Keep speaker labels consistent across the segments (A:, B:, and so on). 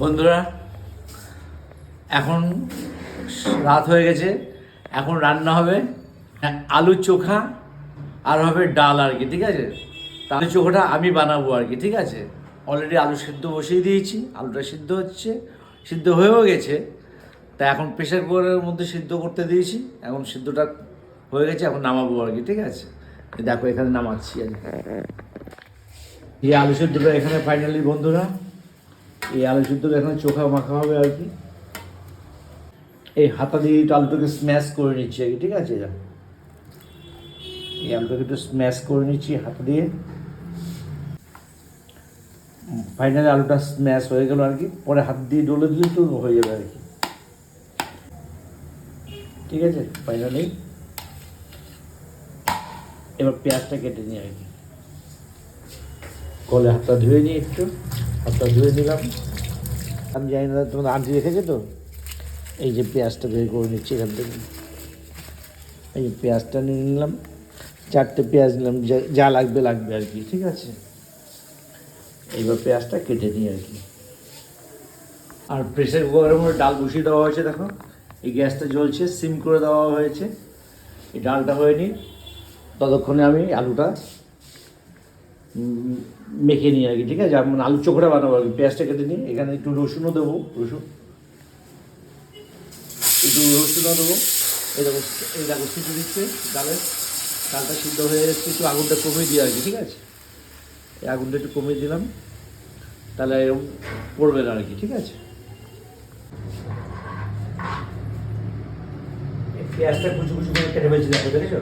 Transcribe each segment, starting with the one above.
A: বন্ধুরা, এখন রাত হয়ে গেছে, এখন রান্না হবে, আলু চোখা, আর হবে ডাল আর কি, ঠিক আছে? আলু চোখাটা আমি বানাবো আর কি, ঠিক আছে? অলরেডি আলু সিদ্ধ বসিয়ে দিয়েছি, আলুটা সিদ্ধ হচ্ছে, সিদ্ধ হয়েও গেছে, তা এখন প্রেশার কুকারের মধ্যে সিদ্ধ করতে দিয়েছি, এখন সিদ্ধটা হয়ে গেছে, এখন নামাবো আর কি, ঠিক আছে? দেখো এখানে নামাচ্ছি আর কি। আলু সিদ্ধটা এখানে ফাইনালি বন্ধুরা এই আলু সিদ্ধটা এখানে চোখা মাখা হবে আর কি। এই হাতা দিয়ে একটু আলুটাকে স্ম্যাশ করে নিচ্ছি আর কি, ঠিক আছে? এই আলুটাকে একটু স্ম্যাশ করে নিচ্ছি হাতা দিয়ে। ফাইনালি আলুটা স্ম্যাশ হয়ে গেল আর কি। পরে হাত দিয়ে ডলে দিলে তো হয়ে যাবে আর কি। ঠিক আছে? ফাইনালি এবার পেঁয়াজটা কেটে নিই আর কি। কলে হাতটা ধুয়ে নিই একটু। হাতটা ধুয়ে নিলাম। আমি জানি না তোমাদের আন্টি রেখেছে তো? এই যে পেঁয়াজটা বের করে নিচ্ছি এখান থেকে। এই যে পেঁয়াজটা নিয়ে নিলাম। চারটে পেঁয়াজ নিলাম যা- লাগবে লাগবে আর কি ঠিক আছে? এইবার পেঁয়াজটা কেটে নিই আর কি। আর প্রেসার কুকারের মধ্যে ডাল বসিয়ে দেওয়া হয়েছে দেখো। এই গ্যাসটা জ্বলছে সিম করে দেওয়া হয়েছে। এই ডালটা হয়নি ততক্ষণে আমি আলুটা মেখে নিই আর কি, ঠিক আছে? মানে আলু চোখটা বানাবো আর কি, পেঁয়াজটা কেটে নিই এখানে একটু রসুনও দেবো, রসুন। একটু রসুনও দেবো। এই দেখো সিটি দিচ্ছে ডালের। ডালটা সিদ্ধ হয়ে যাচ্ছে একটু আগুনটা কমিয়ে দিই আর কি, ঠিক আছে? এই আগুনটা একটু কমিয়ে দিলাম। তাহলে এরকম পড়বে না আর কি, ঠিক আছে? পেঁয়াজটা কুচু কুচু করে কেটে ফেলছি, দেখো, দেখেছ?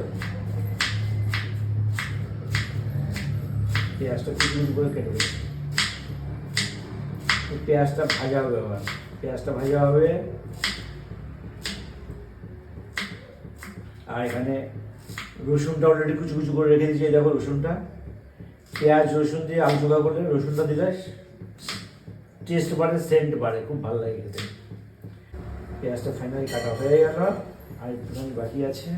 A: পেঁয়াজটা কুচু করে কেটে এই পেঁয়াজটা ভাজা হবে আবার পেঁয়াজটা ভাজা হবে। আর এখানে রসুনটা অলরেডি কুচু কুচু করে রেখে দিয়েছি দেখো রসুনটা। পেঁয়াজ, রসুন দিয়ে আলু চোখা করলে রসুনটা দিলে টেস্ট বাড়ে সেন্ট বাড়ে, খুব ভালো লাগে খেতে। পেঁয়াজটা ফাইনালি কাটা হয়ে গেল। আর একটুখানি বাকি আছে।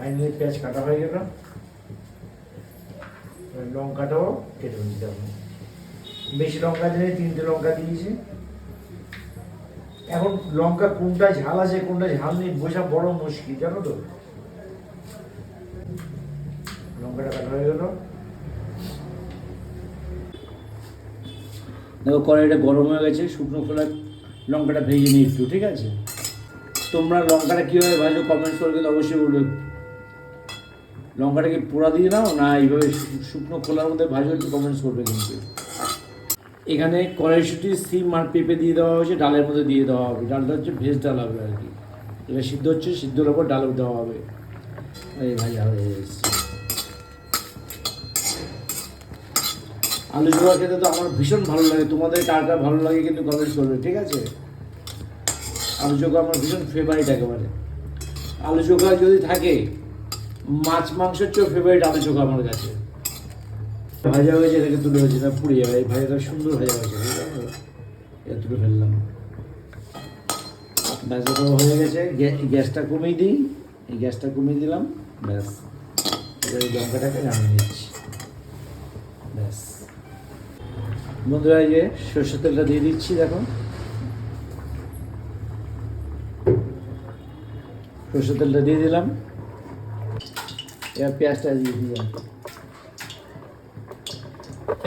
A: ফাইনালি পেঁয়াজ কাটা হয়ে গেল। লঙ্কাটাও কেটে নিতে হবে। বেশি লঙ্কা দিলে তিনটে লঙ্কা দিয়েছি। এখন লঙ্কা কোনটা ঝাল আছে, কোনটা ঝাল নেই, বোঝা বড় মুশকিল, জানো তো। লঙ্কাটা কাটা হয়ে গেল। দেখো, কড়াইটা গরম হয়ে গেছে, শুকনো খোলা লঙ্কাটা ভেজে নিই একটু, ঠিক আছে? তোমরা লঙ্কাটা কীভাবে ভাজো কমেন্টস করে অবশ্যই বলবে। লঙ্কাটাকে পোড়া দিয়ে দাও, না এইভাবে শুকনো খোলার মধ্যে ভাজো একটু কমেন্টস করবে কিন্তু। এখানে কড়াইশুটি, সিম আর পেঁপে দিয়ে দেওয়া হয়েছে, ডালের মধ্যে দিয়ে দেওয়া হবে। ডালটা হচ্ছে ভেজ ডাল হবে আর কি। এটা সিদ্ধ হচ্ছে, সিদ্ধর ওপর ডাল দেওয়া হবে। এই এসছে। আলু চোখা খেতে তো আমার ভীষণ ভালো লাগে। তোমাদের কার কার ভালো লাগে কিন্তু কমেন্টস করবে, ঠিক আছে? আলু চোখা আমার ভীষণ ফেভারিট একেবারে। আলু চোখা যদি থাকে মাছ, মাংসের চেয়েও ফেভারিট আলু চোখা আমার কাছে। ভাজা হয়েছে, এটাকে তুলে হয়েছে না পুড়ে যাবে। এই ভাজাটা সুন্দর ভাজা হয়েছে? এটা তুলে ফেললাম। ভাজাটা হয়ে গেছে। গ্যাসটা কমিয়ে দিই। এই গ্যাসটা কমিয়ে দিলাম। ব্যাস। এবার এই লঙ্কাটাকে নামিয়ে নিচ্ছি। ব্যাস। বন্ধুরা, এই যে সর্ষের তেলটা দিয়ে দিচ্ছি, দেখো। সর্ষের তেলটা দিয়ে দিলাম। এবার পেঁয়াজটা দিয়ে দিলাম।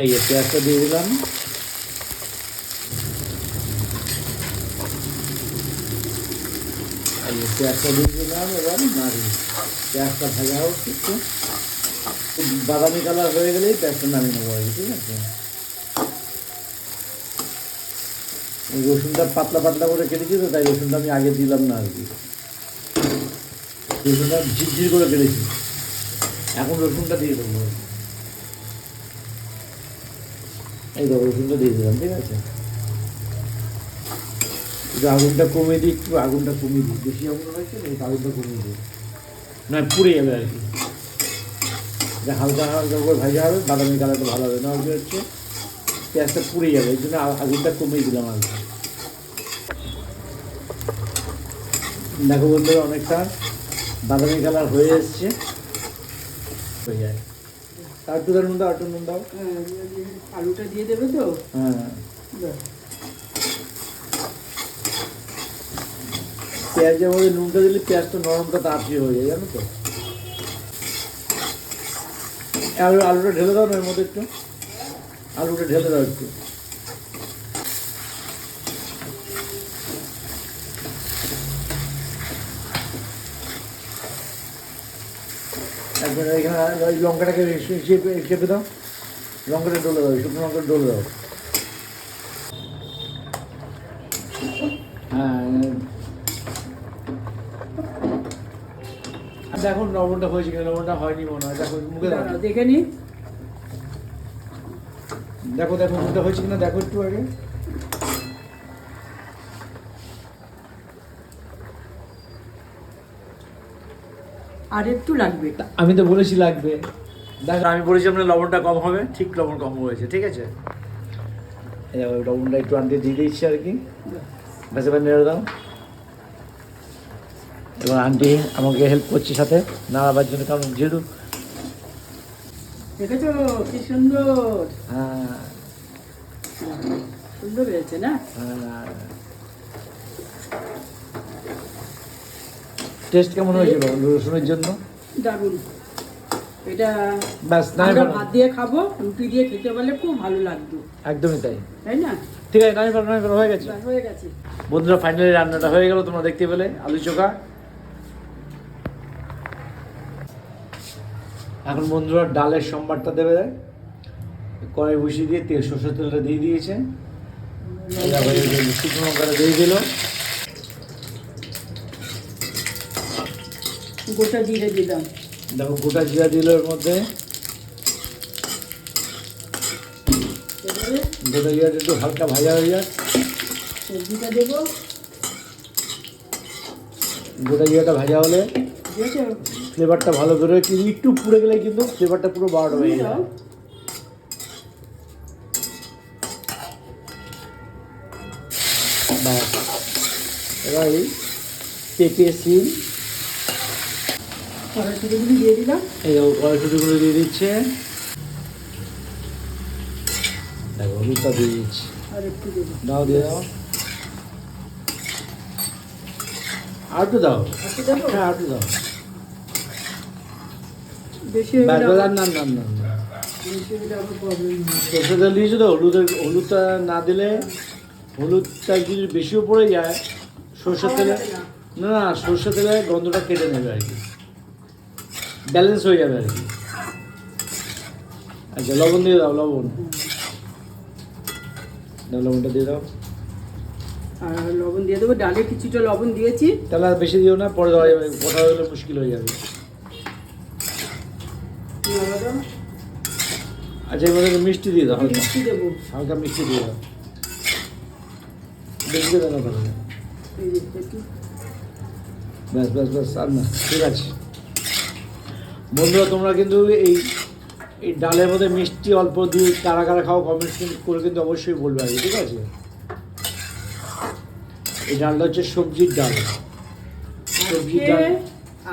A: এই পেঁয়াজটা দিয়ে দিলাম। পেঁয়াজটা দিয়ে দিলাম, এবার নাড়ি। পেঁয়াজটা ভাজা হোক একটু। বাদামি কালার হয়ে গেলেই পেঁয়াজটা নামিয়ে নেব ঠিক আছে? রসুনটা পাতলা পাতলা করে কেটেছি তো, তাই রসুনটা আমি আগে দিলাম না আর কি। রসুনটা ঝিরঝির করে কেটেছি। এখন রসুনটা দিয়ে দেবো। এই দেখো, রসুনটা দিয়ে দিলাম, ঠিক আছে? আগুনটা কমিয়ে দিই, একটু আগুনটা কমিয়ে দিই। বেশি আগুন হয়েছে আগুনটা কমিয়ে দিই। না, পুড়ে যাবে আর কি। হালকা হালকা করে ভাজা হবে, বাদামি কালারটা ভালো হবে। না হচ্ছে, পেঁয়াজটা পুড়ে যাবে, এই জন্য আগুনটা কমিয়ে দিলাম আর দেখো বন্ধুরা, অনেকটা বাদামি কালার হয়ে এসছে। হয়ে যায়। আর একটু নুন দাও আর একটু নুন দাও।
B: হ্যাঁ, আলুটা দিয়ে দেবে তো?
A: হ্যাঁ। পেঁয়াজের মধ্যে নুনটা দিলে পেঁয়াজটা নরমটা তাড়াতাড়ি হয়ে যায় জানো তো? আলু আলুটা ঢেলে দাও না এর মধ্যে একটু? আলুটা ঢেলে দাও একটু। এখানে ওই লঙ্কাটাকে চেপে দাও। লঙ্কাটা ডলে দাও শুকনো লঙ্কাটা ডলে দাও। হ্যাঁ। দেখুন লবণটা হয়েছে কিনা? লবণটা হয়নি মনে হয়। দেখো মুখে দাও।
B: দেখে নি।
A: দেখো দেখো মুখটা হয়েছে কিনা? দেখো একটু আগে।
B: আর একটু লাগবে।
A: আমি তো বলেছি লাগবে। দেখো আমি বলেছি আপনার লবণটা কম হবে ঠিক লবণ কম হয়েছে ঠিক আছে? লবণটা একটু আনতে দিয়ে দিচ্ছি আর কি। ব্যাস এবার নেড়ে দাও। এবার আন্টি আমাকে হেল্প করছে সাথে নাড়াবার জন্য কারণ যেহেতু
B: দেখেছ কি সুন্দর।
A: হ্যাঁ।
B: সুন্দর হয়েছে না?
A: হ্যাঁ। টেস্ট কেমন হয়েছিল রসুনের জন্য?
B: দারুণ। এটা
A: ব্যাস
B: ভাত দিয়ে খাব রুটি দিয়ে খেতে পারলে খুব ভালো লাগতো।
A: একদমই তাই।
B: তাই না?
A: ঠিক আছে হয়ে গেছে।
B: হয়ে গেছে।
A: বন্ধুরা ফাইনালি রান্নাটা হয়ে গেল তোমরা দেখতে পেলে আলু চোখা। এখন বন্ধুরা ডালের সম্বারটা দেবে। কড়াই বসিয়ে দিয়ে তেল সর্ষের তেলটা দিয়ে দিয়েছে। শুকনো লঙ্কাটা দিয়ে দিল।
B: গোটা জিরে দিলাম।
A: দেখো গোটা জিরা দিল এর মধ্যে গোটা জিরাটা একটু হালকা ভাজা হয়ে যাক।
B: সবজিটা দেবো।
A: গোটা জিরাটা ভাজা হলে ফ্লেভারটা ভালো করে কিন্তু একটু পুড়ে গেলে কিন্তু ফ্লেভারটা পুরো বারোটা হয়ে যায়। এবার এই পেঁপে সিম
B: কড়াইশুটিগুলি দিয়ে দিলাম।
A: এই কড়াইশুটিগুলো দিয়ে দিচ্ছে। হলুদটা দিয়ে দিচ্ছি।
B: আর একটু দেবো
A: দাও। দিয়ে দাও। আর দাও। হ্যাঁ আর দাও।
B: বেশি
A: না না দিয়েছ তো? হলুদের হলুদটা না দিলে হলুদটা যদি বেশিও পড়ে যায় সরষের তেলে না না সরষের তেলে গন্ধটা কেটে নেবে আর কি। ব্যালেন্স হয়ে যাবে আর কি। আচ্ছা লবণ দিয়ে দাও লবণ। লবণটা দিয়ে দাও।
B: আর লবণ দিয়ে দেবো ডালে কিছুটা লবণ দিয়েছি।
A: তাহলে আর বেশি দিও না পরে দেওয়া যাবে কথা গেলে মুশকিল হয়ে যাবে। আচ্ছা এবার মিষ্টি দিয়ে দাও
B: মিষ্টি দেবো।
A: হালকা মিষ্টি দিয়ে দাও। বেশি দাও না তাহলে। ব্যাস ব্যাস ব্যাস আর না ঠিক আছে। বন্ধুরা তোমরা কিন্তু এই এই ডালের মধ্যে মিষ্টি অল্প দিয়ে কারা কারা খাও কমেন্টস করে কিন্তু অবশ্যই বলবে আর কি, ঠিক আছে? এই ডালটা হচ্ছে সবজির ডাল। সবজির
B: আজকে
A: ডাল।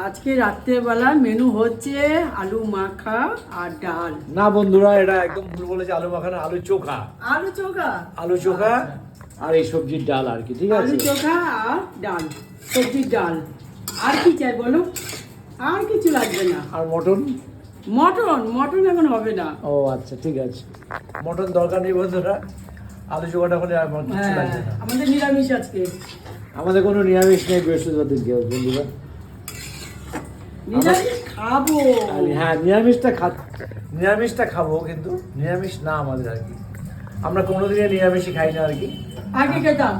B: আজকে রাত্রেবেলা মেনু হচ্ছে আলু মাখা আর ডাল।
A: না বন্ধুরা এটা একদম ভুল বলেছে আলু মাখানো আলু চোখা।
B: আলু চোখা?
A: আলু চোখা আর এই সবজির ডাল আর কি ঠিক আছে?
B: আলু চোখা আর ডাল সবজির ডাল। আর কি চাই বলো? আর কিছু লাগবে না।
A: আর মটন?
B: মটন মটন এখন হবে না।
A: ও আচ্ছা ঠিক আছে। মটন দরকার নেই বন্ধুরা আলু চোখাটা হলে আর আমার কিছু
B: হ্যাঁ
A: লাগবে না।
B: আমাদের নিরামিষ আজকে।
A: আমাদের কোনো নিরামিষ নেই বৃহস্পতিবার দিনকে বন্ধুরা।
B: নিরামিষ খাব।
A: হ্যাঁ নিরামিষটা খা নিরামিষটা খাব কিন্তু নিরামিষ না আমাদের আর কি। আমরা কোনোদিনই নিরামিষই খাই না আর কি।
B: আগে খেতাম।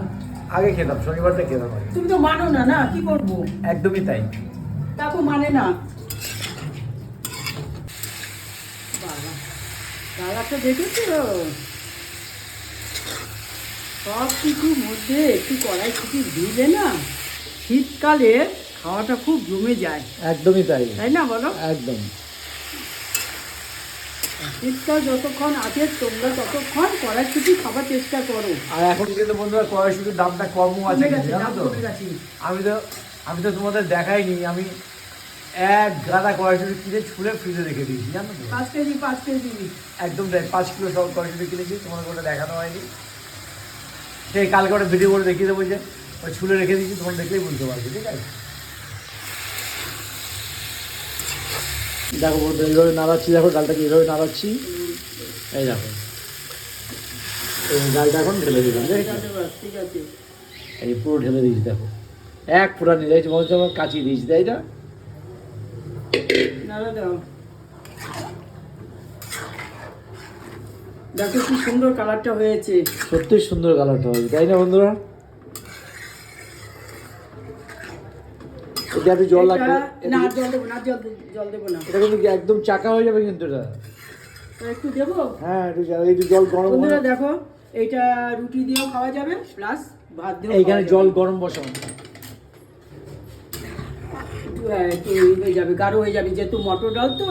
A: আগে খেতাম শনিবারটা খেতাম আর
B: তুমি তো মানো না না? কি করব?
A: একদমই তাই।
B: কাকু মানে না। বাবা কালারটা দেখেছ? সব কিছুর মধ্যে একটু কড়াই কিছু দিলে না শীতকালে খাওয়াটা খুব জমে যায়।
A: একদমই তাই।
B: তাই না বলো?
A: একদম।
B: শীতকাল যতক্ষণ আছে তোমরা ততক্ষণ কড়াই কিছু খাবার চেষ্টা করো।
A: আর এখন কিন্তু বন্ধুরা কড়াইশুটির দামটা কমও আছে আমি তো আমি তো তোমাদের দেখাইনি আমি এক গাদা কড়াইশুটি কিনে ছুলে ফ্রিজে রেখে দিয়েছি জানো তো?
B: পাঁচ কেজি পাঁচ কেজি।
A: একদম পাঁচ কিলো সব কড়াইশুটি কিনেছি তোমার ওটা দেখানো হয়নি। সেই কালকে ওটা ভিডিও করে দেখিয়ে দেবো যে ওই ছুলে রেখে দিয়েছি তোমার দেখলেই বুঝতে পারবে ঠিক আছে? দেখো বন্ধু এইভাবে নাড়াচ্ছি দেখো ডালটাকে এইভাবে নাড়াচ্ছি। এই দেখো। এই ডালটা এখন ঢেলে দিলাম
B: ঠিক আছে।
A: এই পুরো ঢেলে দিয়েছি দেখো। এক পুরা নিয়ে যাচ্ছি মনে হচ্ছে আমার কাচিয়ে দিয়েছি তাই না?
B: দেখো কি সুন্দর কালারটা হয়েছে।
A: সত্যি সুন্দর কালারটা হবে তাই না বন্ধুরা? এটা জল লাগবে
B: না জল দেবো না জল জল দেবো না।
A: এটা কিন্তু একদম চাকা হয়ে যাবে কিন্তু এটা?
B: একটু দেবো?
A: হ্যাঁ একটু জল- একটু জল গরম
B: বন্ধুরা দেখো এইটা রুটি দিয়েও খাওয়া যাবে প্লাস ভাত দিয়েও
A: এইখানে জল গরম বসানো।
B: একটু হ্যাঁ, একটু হয়ে যাবে গাঢ় হয়ে যাবে। যেহেতু মটর ডাল তো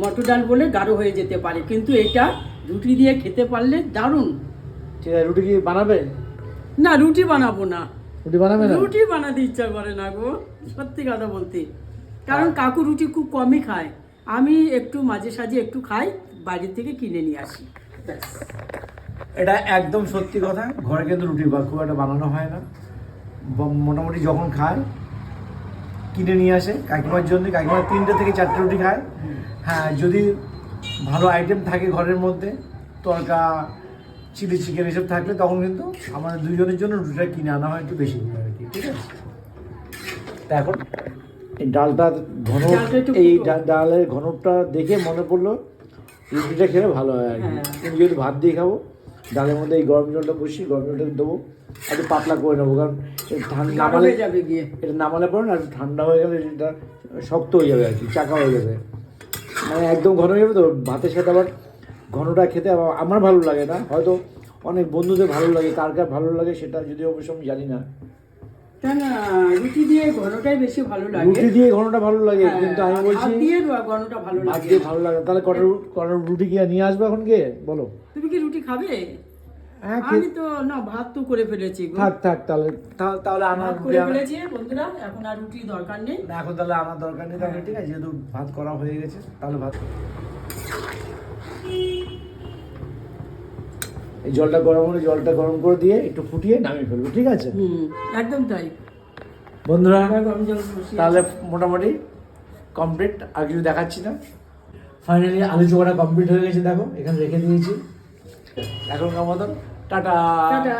B: মটর ডাল বলে গাঢ় হয়ে যেতে পারে। কিন্তু এটা রুটি দিয়ে খেতে পারলে দারুণ।
A: ঠিক আছে রুটি কি বানাবে?
B: না রুটি বানাবো না।
A: রুটি বানাবে না?
B: রুটি বানাতে ইচ্ছা করে না গো সত্যি কথা বলতে। কারণ কাকু রুটি খুব কমই খায়। আমি একটু মাঝে সাঝে একটু খাই বাইরে থেকে কিনে নিয়ে আসি।
A: এটা একদম সত্যি কথা। ঘরে কিন্তু রুটি বা খুব একটা বানানো হয় না। মোটামুটি যখন খায় কিনে নিয়ে আসে। কাকিমার জন্য কাকিমা তিনটে থেকে চারটে রুটি খায়। হ্যাঁ যদি ভালো আইটেম থাকে ঘরের মধ্যে তরকা চিলি চিকেন এসব থাকলে তখন কিন্তু আমাদের দুজনের জন্য রুটিটা কিনে আনা হয় একটু বেশি। আর কি ঠিক আছে? তা এখন এই ডালটা ঘন এই। ডালের ঘনটা দেখে মনে পড়ল রুটিটা খেলে ভালো হয় আর কি।
B: হ্যাঁ।
A: কিন্তু ভাত দিয়ে খাব ডালের মধ্যে এই গরম জলটা বসি গরম জলটা দেবো। একটু পাতলা করে নেব কারণ নামালে
B: যাবে গিয়ে।
A: এটা নামালে পরে না ঠান্ডা হয়ে গেলে এটা শক্ত হয়ে যাবে আর কি চাকা হয়ে যাবে। মানে একদম ঘন হয়ে যাবে তো ভাতের সাথে আবার ঘনটা খেতে আমার ভালো লাগে না। হয়তো অনেক বন্ধুদের ভালো লাগে কার কার ভালো লাগে সেটা যদি অবশ্য আমি জানি না।
B: রুটি দিয়ে ঘনটাই বেশি ভালো লাগে।
A: রুটি দিয়ে ঘনটা ভালো লাগে
B: হ্যাঁ,
A: কিন্তু আমি বলছি
B: ভাত দিয়ে ঘনটা ভালো লাগে।
A: দিয়ে ভালো লাগে তাহলে কটা কটা রুটি গিয়ে নিয়ে আসবে এখন গিয়ে? বলো।
B: তুমি কি রুটি খাবে?
A: হ্যাঁ
B: আমি তো না ভাত তো করে ফেলেছি গো।
A: থাক থাক তাহলে তাহলে
B: ভাত করে ফেলেছি বন্ধুরা এখন আর রুটি দরকার নেই।
A: না এখন তাহলে আনার দরকার নেই তাহলে ঠিক আছে যেহেতু ভাত করা হয়ে গেছে তাহলে ভাত এই জলটা গরম হলে জলটা গরম করে দিয়ে একটু ফুটিয়ে নামিয়ে ফেলব ঠিক আছে?
B: হুম একদম তাই।
A: বন্ধুরা তাহলে মোটামুটি কমপ্লিট আর কিছু দেখাচ্ছি না। ফাইনালি আলু চোখাটা কমপ্লিট হয়ে গেছে দেখো এখানে রেখে দিয়েছি। এখনকার মতন টাটা
B: টাটা